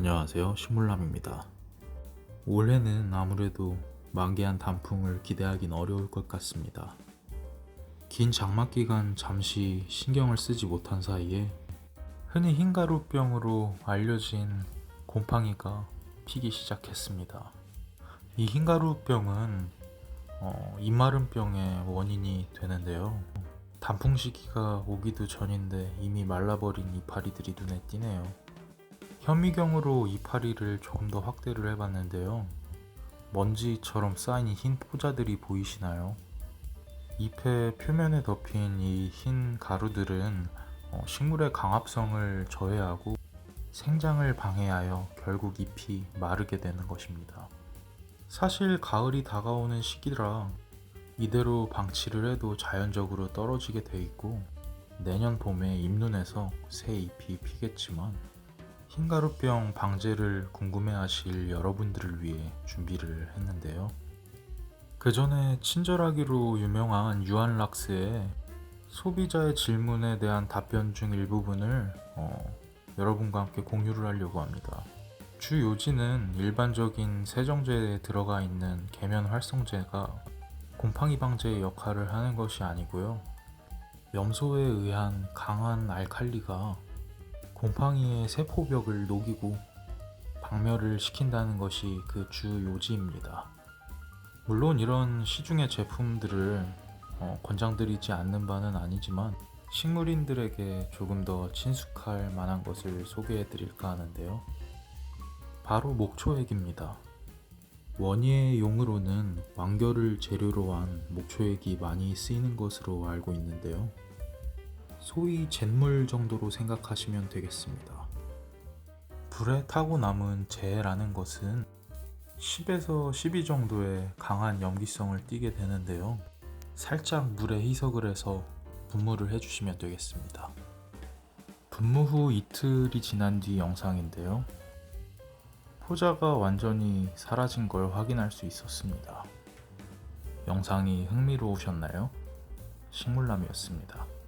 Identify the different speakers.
Speaker 1: 안녕하세요. 신물남입니다. 올해는 아무래도 만개한 단풍을 기대하긴 어려울 것 같습니다. 긴 장마 기간 잠시 신경을 쓰지 못한 사이에 흔히 흰가루병으로 알려진 곰팡이가 피기 시작했습니다. 이 흰가루병은 어, 이마름병의 원인이 되는데요. 단풍 시기가 오기도 전인데 이미 말라버린 이파리들이 눈에 띄네요. 현미경으로 이파리를 조금 더 확대를 해봤는데요. 먼지처럼 쌓인 흰 포자들이 보이시나요? 잎의 표면에 덮인 이 흰 가루들은 어, 식물의 강압성을 저해하고 생장을 방해하여 결국 잎이 마르게 되는 것입니다. 사실 가을이 다가오는 시기라 이대로 방치를 해도 자연적으로 떨어지게 돼 있고 내년 봄에 잎눈에서 새 잎이 피겠지만 흰가루병 방제를 궁금해하실 여러분들을 위해 준비를 했는데요. 그 전에 친절하기로 유명한 유한락스의 소비자의 질문에 대한 답변 중 일부분을 어, 여러분과 함께 공유를 하려고 합니다. 주 요지는 일반적인 세정제에 들어가 있는 계면 활성제가 곰팡이 방제의 역할을 하는 것이 아니고요. 염소에 의한 강한 알칼리가 곰팡이의 세포벽을 녹이고 박멸을 시킨다는 것이 그 주 요지입니다. 물론 이런 시중의 제품들을 어, 권장드리지 않는 바는 아니지만 식물인들에게 조금 더 친숙할 만한 것을 소개해 드릴까 하는데요. 바로 목초액입니다. 원예의 용으로는 왕결을 재료로 한 목초액이 많이 쓰이는 것으로 알고 있는데요. 소위 잿물 정도로 생각하시면 되겠습니다. 불에 타고 남은 재라는 것은 10에서 12 정도의 강한 염기성을 띠게 되는데요. 살짝 물에 희석을 해서 분무를 해주시면 되겠습니다. 분무 후 이틀이 지난 뒤 영상인데요. 포자가 완전히 사라진 걸 확인할 수 있었습니다. 영상이 흥미로우셨나요? 식물남이었습니다.